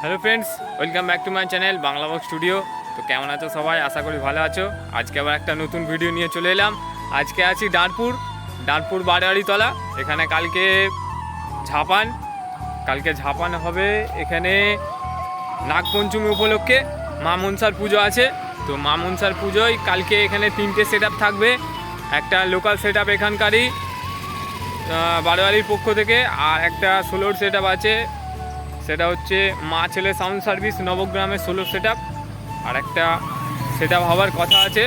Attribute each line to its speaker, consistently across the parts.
Speaker 1: Hello friends welcome back to my channel Bangla box studio তো কেমন আছো সবাই? আশা করি ভালো আছো। আজকে আবার একটা নতুন ভিডিও নিয়ে চলে এলাম। আজকে আছি ডানপুর ডানপুর বারোয়ারিতলা। এখানে কালকে ঝাপান। কালকে ঝাপান হবে এখানে নাগপঞ্চমী উপলক্ষে। মা মনসার পুজো আছে। তো মা মনসার পুজোয় কালকে এখানে তিনটে সেট থাকবে। একটা লোকাল সেট আপ এখানকারই বারোয়ারির পক্ষ থেকে। আর একটা ষোলোর সেট আছে। সেটা হচ্ছে মা ছেলে সাউন্ড সার্ভিস নবগ্রামের ষোলো সেট আর একটা সেট আপ হওয়ার কথা আছে।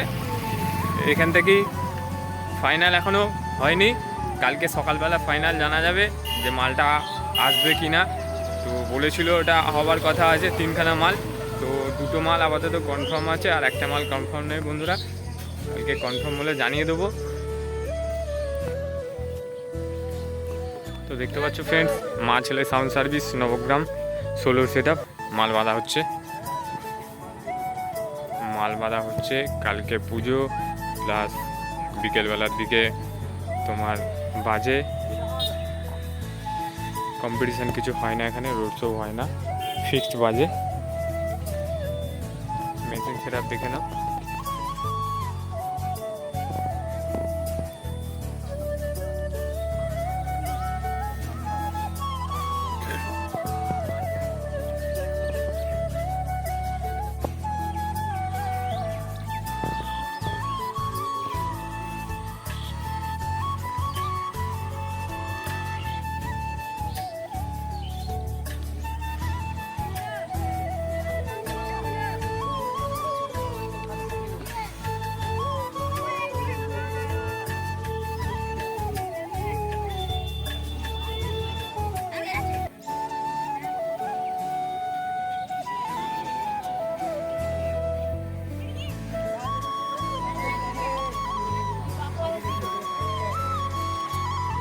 Speaker 1: এখান থেকেই ফাইনাল এখনও হয়নি। কালকে সকালবেলা ফাইনাল জানা যাবে যে মালটা আসবে কি না তো বলেছিল ওটা হওয়ার কথা আছে, তিনখানা মাল। তো দুটো মাল আপাতত কনফার্ম আছে আর একটা মাল কনফার্ম নেই বন্ধুরা। কালকে কনফার্ম হলে জানিয়ে দেবো। তো দেখতে পাচ্ছ ফ্রেন্ডস মা ছেলে সাউন্ড সার্ভিস নবগ্রাম, ষোলোর সেট মাল বাঁধা হচ্ছে। মাল বাঁধা হচ্ছে, কালকে পুজো প্লাস বিকেলবেলার দিকে তোমার বাজে। কম্পিটিশান কিছু হয় না এখানে রোড শো হয় না ফিক্সড বাজে। মেশিন সেট আপ দেখে নাও।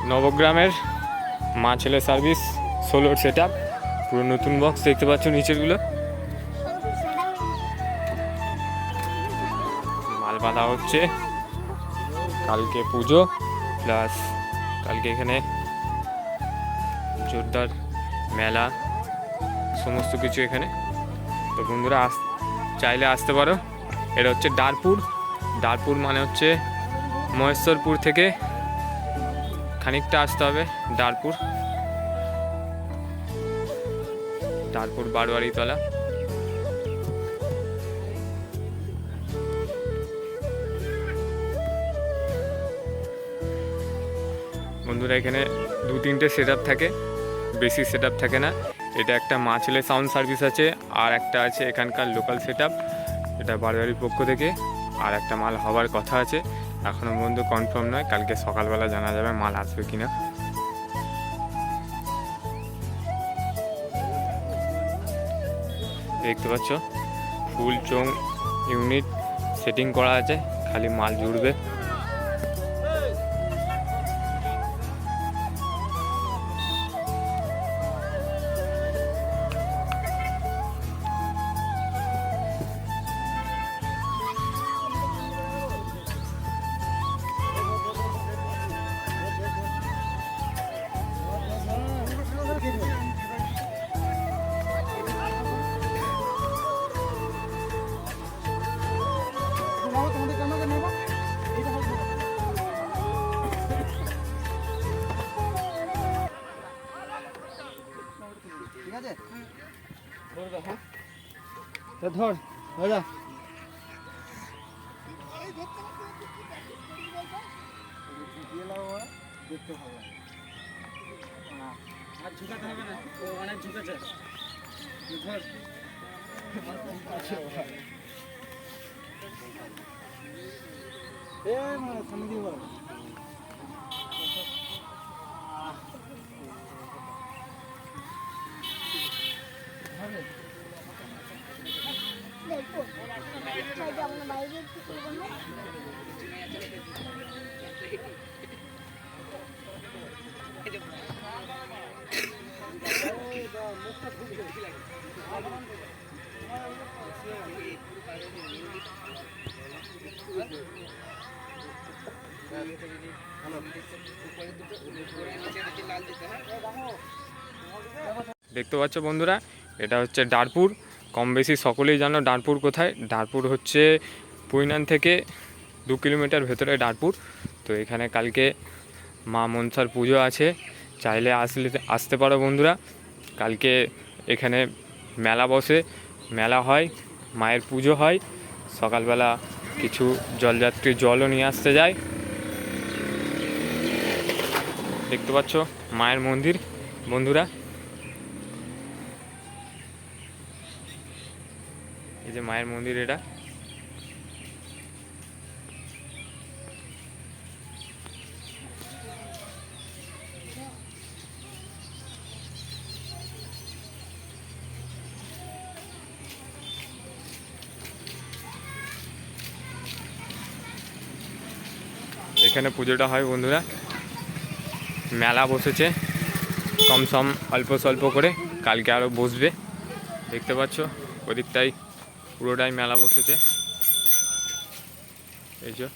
Speaker 1: নবগ্রামের মা ছেলে সার্ভিস ষোলোর সেট আপ পুরো নতুন বক্স দেখতে পাচ্ছ নিচেরগুলো। মাল বাঁধা হচ্ছে। কালকে পুজো, প্লাস কালকে এখানে জোরদার মেলা, সমস্ত কিছু এখানে। তো বন্ধুরা, আস, চাইলে আসতে পারো। এটা হচ্ছে ডারপুর। ডারপুর মানে হচ্ছে মহেশ্বরপুর থেকে খানিকটা আসতে হবে, ডারপুর। ডারপুর বারোয়ারিতলা। বন্ধুরা, এখানে দু তিনটে সেট থাকে, বেশি সেট থাকে না। এটা একটা মা ছেলে সাউন্ড সার্ভিস আছে, আর একটা আছে এখানকার লোকাল সেট এটা বারোয়ারির পক্ষ থেকে, আর একটা মাল হওয়ার কথা আছে। এখনও পর্যন্ত কনফার্ম নয়, কালকে সকালবেলা জানা যাবে মাল আসবে কিনা। দেখতে পাচ্ছ, ফুল চং ইউনিট সেটিং করা আছে, খালি মাল জুড়বে।
Speaker 2: ধর, দাদা দেখতে ভালো লাগে। আর ঝুঁকাতে হবে না অনেক ঝুঁকেছে ধর এ মানে সামনে দিয়ে
Speaker 1: দেখতে পাচ্ছ বন্ধুরা এটা হচ্ছে ডারপুর। কম বেশি সকলেই জানো ডারপুর কোথায়? ডারপুর হচ্ছে পুইনান থেকে দু কিলোমিটার ভেতরে ডারপুর। তো এখানে কালকে মা মনসার পুজো আছে। চাইলে আসলে আসতে পারো বন্ধুরা। কালকে এখানে মেলা বসে। মেলা হয়, মায়ের পুজো হয়। সকালবেলা কিছু জলযাত্রী জলও নিয়ে আসতে যায়। দেখতে পাচ্ছ মায়ের মন্দির। বন্ধুরা, এই যে মায়ের মন্দির এটা। এখানে পুজোটা হয় বন্ধুরা। মেলা বসেছে। কম সম অল্প স্বল্প করে কালকে আরও বসবে। দেখতে পাচ্ছ, ওদিকটাই পুরোটাই মেলা বসেছে। এই যে।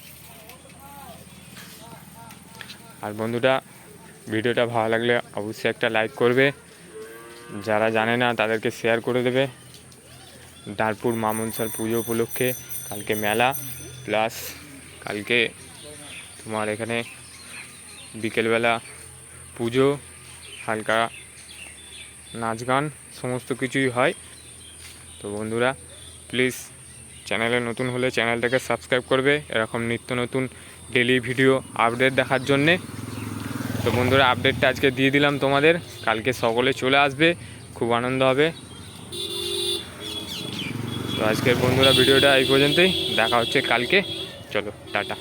Speaker 1: আর বন্ধুরা, ভিডিওটা ভালো লাগলে অবশ্যই একটা লাইক করবে। যারা জানে না, তাদেরকে শেয়ার করে দেবে। ডারপুর মামনসার পুজো উপলক্ষে কালকে মেলা প্লাস কালকে তোমার এখানে বিকেলবেলা পুজো, হালকা নাচ গান, সমস্ত কিছুই হয়। তো বন্ধুরা প্লিজ চ্যানেলে নতুন হলে চ্যানেলটাকে সাবস্ক্রাইব করবে। এরকম নিত্য নতুন ডেলি ভিডিও আপডেট দেখার জন্যে। তো বন্ধুরা আপডেটটা আজকে দিয়ে দিলাম তোমাদের। কালকে সকলে চলে আসবে, খুব আনন্দ হবে। তো আজকের বন্ধুরা ভিডিওটা এই পর্যন্তই। দেখা হচ্ছে কালকে। চলো, টাটা।